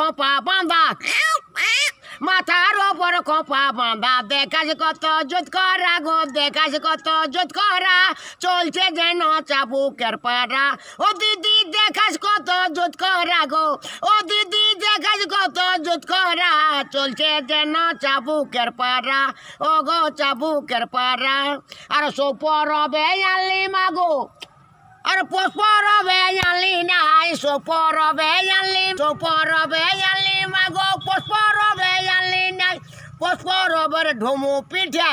খোপা বাঁধা মাথার ওপর খোপা বাঁধা দেখাস কত জোত করা গো, দেখাস কত জোত করা। চলছে যেন চাবুকের পাড়া। ও দিদি, দেখাস কত জোত করা গো। ও দিদি, দেখাস কত জোত করা। চলছে যেন চাবুকের পাড়া। ও গো, চাবুকের পাড়া। আর সোপর বেয়ালি মাগো আর পুষ্পর বেয়ালি নাই সোপর বেয়ালি সোপর বেয়ালি মাগো পুষ্পর বেয়ালি নাই পুষ্পর বের ঢুমু পিঠা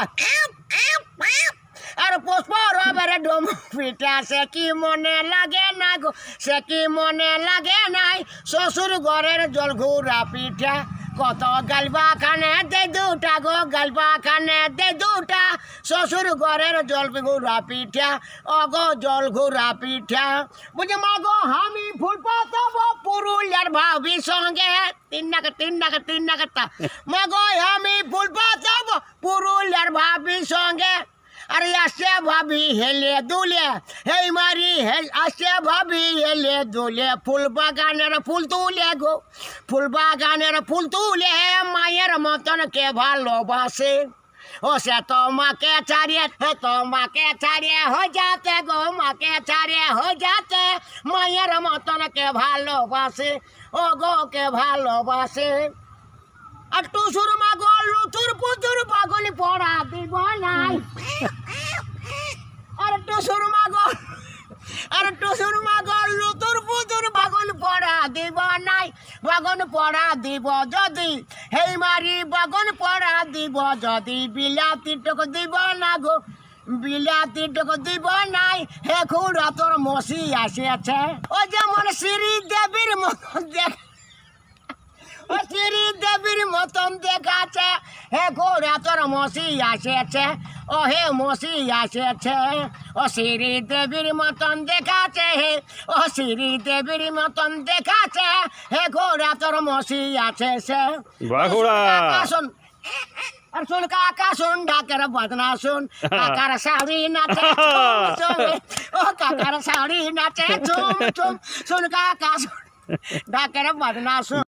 আর পুষ্পর বের ঢুমু পিঠা সে কি মনে লাগে না গো সে কি মনে লাগে নাই শ্বশুর ঘরের জল ঘুরা পিঠা কত গালবা খানে দে দুটা গো গালবা খানে দে দুটা শ্বশুর ঘরের জল ঘুরা পিঠা অগো জল ঘুরা পিঠা বুঝে মা গো আমি ফুল পাতাব পুরুলিয়ার ভাবি সঙ্গে তিন নাকা তিন নাকা তিন নাকাটা মা গো আমি ফুল পাতাব পুরুলিয়ার ভাবি সঙ্গে আরে আসে ভাবি হেলে দুলে হেই মারি হে আসে ভাবি হেলে দুলে ফুল বাগানের ফুল তুলে গো ফুল বাগানের ফুল তুলে মায়ের মতন কে ভালোবাসে ও সে তোমাকে ছাড়িয়ে তোমাকে ছাড়িয়ে হয়ে যাতে গো, মাকে ছাড়িয়ে হয়ে যাতে মায়ের মতন কে ভালোবাসে, ও গো, কে ভালোবাসে। আর টুসুর মা গো লুতুর পুতুর পাগলি পড়া দিব নাই। আর টুসুর মা গো আর টুসুর মা গো লুতুর পুতুর পাগল পড়া দিব নাই বাগন পড়া দিব যদি। হেই মারি বাগন পড়া দিব যদি। বিলাতি টক দিব না গো। বিলাতি টক দিব নাই। হে খুড়া, তোর মসি আসিয়াছে। ও যেমন শ্রী দেবীর মতন দেখ ও শ্রী দেবীর মতন দেখাচ্ছে। হে ঘোড়া তোর মসি আসেছে ও হে মসি আসেছে ও শ্রী দেবীর মতন দেখাচ্ছে হে। ও শ্রী দেবীর মতন দেখাচ্ছে হে ঘোড়া তোর মসি আসেছে বাহ ঘোড়া। শোন আর শোন কাকা শোন ঢাকের বদনা শোন। কাকার শাড়ি নাচে ও কাকার শাড়ি নাচে চুম চুম। শোন কাকা শোন। ঢাকের বদনা শোন।